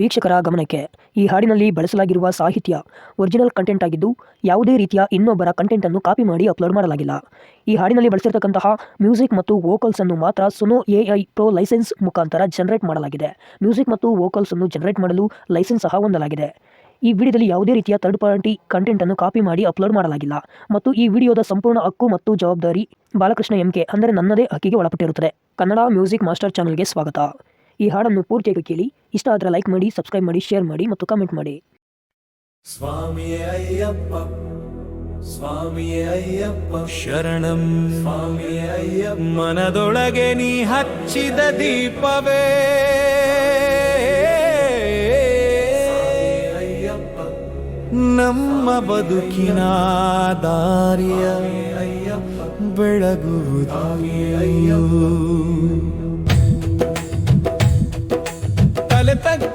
ವೀಕ್ಷಕರ ಗಮನಕ್ಕೆ. ಈ ಹಾಡಿನಲ್ಲಿ ಬಳಸಲಾಗಿರುವ ಸಾಹಿತ್ಯ ಒರಿಜಿನಲ್ ಕಂಟೆಂಟ್ ಆಗಿದ್ದು, ಯಾವುದೇ ರೀತಿಯ ಇನ್ನೊಬ್ಬರ ಕಂಟೆಂಟನ್ನು ಕಾಪಿ ಮಾಡಿ ಅಪ್ಲೋಡ್ ಮಾಡಲಾಗಿಲ್ಲ. ಈ ಹಾಡಿನಲ್ಲಿ ಬಳಸಿರ್ತಕ್ಕಂತಹ ಮ್ಯೂಸಿಕ್ ಮತ್ತು ವೋಕಲ್ಸ್ ಅನ್ನು ಮಾತ್ರ Suno A I pro licence ಮುಖಾಂತರ ಜನರೇಟ್ ಮಾಡಲಾಗಿದೆ. ಮ್ಯೂಸಿಕ್ ಮತ್ತು ವೋಕಲ್ಸ್ ಅನ್ನು ಜನರೇಟ್ ಮಾಡಲು ಲೈಸೆನ್ಸ್ ಸಹ ಹೊಂದಲಾಗಿದೆ. ಈ ವಿಡಿಯೋದಲ್ಲಿ ಯಾವುದೇ ರೀತಿಯ ಥರ್ಡ್ ಪಾರ್ಟಿ ಕಂಟೆಂಟ್ ಅನ್ನು ಕಾಪಿ ಮಾಡಿ ಅಪ್ಲೋಡ್ ಮಾಡಲಾಗಿಲ್ಲ. ಮತ್ತು ಈ ವಿಡಿಯೋದ ಸಂಪೂರ್ಣ ಹಕ್ಕು ಮತ್ತು ಜವಾಬ್ದಾರಿ ಬಾಲಕೃಷ್ಣ ಎಂಕೆ ಅಂದರೆ ನನ್ನದೇ ಹಕ್ಕಿಗೆ ಒಳಪಟ್ಟಿರುತ್ತದೆ. ಕನ್ನಡ ಮ್ಯೂಸಿಕ್ ಮಾಸ್ಟರ್ ಚಾನಲ್ಗೆ ಸ್ವಾಗತ. ಈ ಹಾಡನ್ನು ಪೂರ್ತಿಯಾಗಿ ಕೇಳಿ ಇಷ್ಟ ಆದರೆ ಲೈಕ್ ಮಾಡಿ ಸಬ್ಸ್ಕ್ರೈಬ್ ಮಾಡಿ ಶೇರ್ ಮಾಡಿ ಮತ್ತು ಕಮೆಂಟ್ ಮಾಡಿ. ಸ್ವಾಮಿಯೇ ಅಯ್ಯಪ್ಪ ಸ್ವಾಮಿಯೇ ಅಯ್ಯಪ್ಪ ಶರಣಂ. ಸ್ವಾಮಿ ಅಯ್ಯಪ್ಪ ಮನದೊಳಗೆ ನೀ ಹಚ್ಚಿದ ದೀಪವೇ. ಅಯ್ಯಪ್ಪ ನಮ್ಮ ಬದುಕಿನ ದಾರಿಯ ಅಯ್ಯಪ್ಪ ಬೆಳಗುವುದು.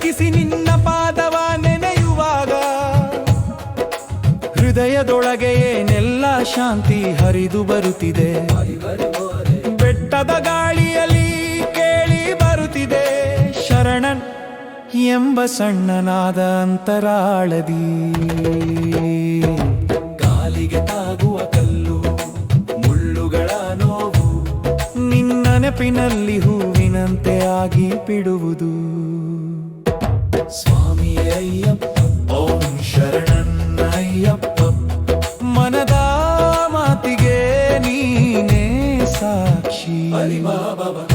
ತಲೆ ನಿನ್ನ ಪಾದವ ನೆನೆಯುವಾಗ ಹೃದಯದೊಳಗೆ ಏನೆಲ್ಲ ಶಾಂತಿ ಹರಿದು ಬರುತ್ತಿದೆ? ಬೆಟ್ಟದ ಗಾಳಿಯಲ್ಲಿ ಕೇಳಿ ಬರುತ್ತಿದೆ ಶರಣನ್ ಎಂಬ ಸಣ್ಣನಾದ ಅಂತರಾಳದಿ. ಗಾಲಿಗೆ ತಾಗುವ ಕಲ್ಲು ಮುಳ್ಳುಗಳ ನೋವು. ನಿನ್ನ ನೆನಪಿನಲ್ಲಿ ಹೂವಿನಂತೆ ಆಗಿ ಬಿಡುವುದು. ಮಾತಿಗೆ ನೀನೇ ಸಾಕ್ಷಿ. ಬಾಬಾ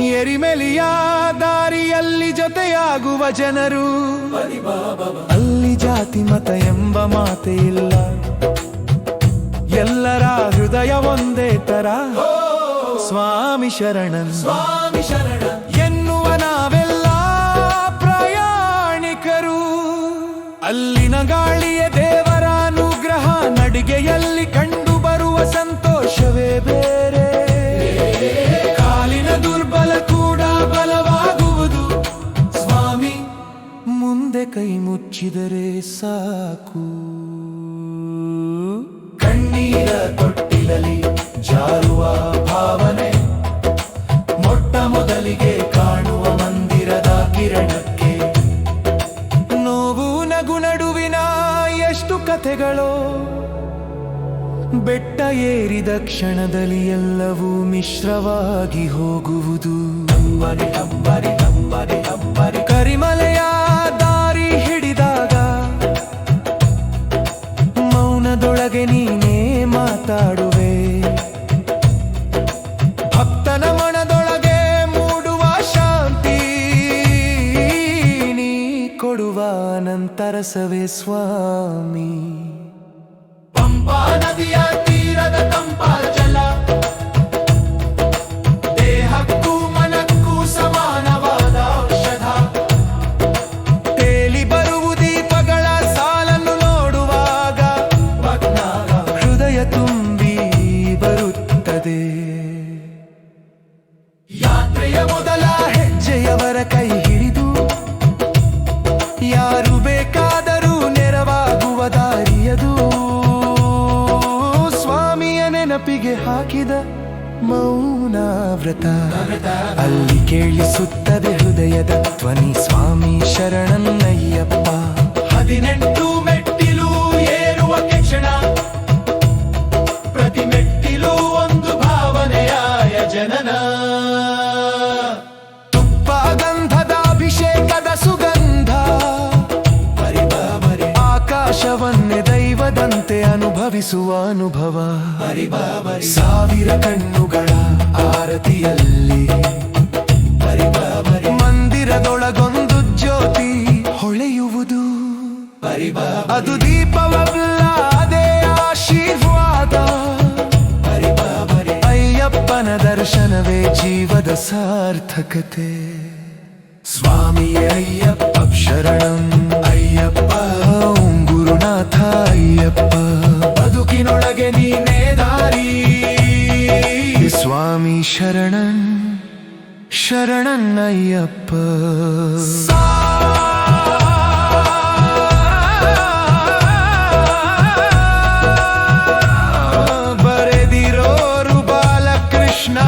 ಎರಿಮೆಲಿಯ ದಾರಿಯಲ್ಲಿ ಜೊತೆಯಾಗುವ ಜನರು. ಅಲ್ಲಿ ಜಾತಿ ಮತ ಎಂಬ ಮಾತೆ ಇಲ್ಲ. ಎಲ್ಲರ ಹೃದಯ ಒಂದೇ ತರ. ಸ್ವಾಮಿ ಶರಣನ್. ಸ್ವಾಮಿ ಶರಣ ಅಲ್ಲಿನ ಗಾಳಿಯ ದೇವರ ಅನುಗ್ರಹ ನಡಿಗೆಯಲ್ಲಿ ಕಂಡು ಬರುವ ಸಂತೋಷವೇ ಬೇರೆ. ಕಾಲಿನ ದುರ್ಬಲ ಕೂಡ ಬಲವಾಗುವುದು. ಸ್ವಾಮಿ, ಮುಂದೆ ಕೈ ಮುಚ್ಚಿದರೆ ಸಾಕು. ಕಥೆಗಳೋ ಬೆಟ್ಟ ಏರಿದ ಕ್ಷಣದಲ್ಲಿ ಎಲ್ಲವೂ ಮಿಶ್ರವಾಗಿ ಹೋಗುವುದು. ಅಂಬರಿ ಅಂಬರಿ ಅಂಬರಿ ಅಂಬರಿ ಕರಿಮಲೆಯ ದಾರಿ ಹಿಡಿದಾಗ ಮೌನದೊಳಗೆ ನೀನೇ ಮಾತಾಡುವೆ. ಕೊಡುವ ನಂತರಸವೇ ಸ್ವಾಮಿ. ಪಂಪಾ ನದಿಯ ತೀರದ ತಂಪಾದ ಜಲ ನೆನಪಿಗೆ ಹಾಕಿದ ಮೌನ ವ್ರತ ಅಲ್ಲಿ ಕೇಳಿಸುತ್ತದೆ ಹೃದಯದ ಧ್ವನಿ ಸ್ವಾಮಿ ಶರಣನ್ನಯ್ಯಪ್ಪ. ಅನುಭವಿಸುವ ಅನುಭವ. ಸಾವಿರ ಕಣ್ಣುಗಳ ಆರತಿಯಲ್ಲಿ. ಮಂದಿರದೊಳಗೊಂದು ಜ್ಯೋತಿ ಹೊಳೆಯುವುದು. ಅದು ದೀಪವಲ್ಲ, ಅದೇ ಆಶೀರ್ವಾದ. ಅಯ್ಯಪ್ಪನ ದರ್ಶನವೇ ಜೀವದ ಸಾರ್ಥಕತೆ. ಸ್ವಾಮಿ ಅಯ್ಯಪ್ಪ ಶರಣಂ. ಅಯ್ಯಪ್ಪ, ಓಂ ಗುರುನಾಥ ಅಯ್ಯಪ್ಪ. ಸ್ವಾಮಿ ಶರಣನ್ ಶರಣನ್ನಯ್ಯಪ್ಪ ಬರೆದಿರೋರು ಬಾಲಕೃಷ್ಣ.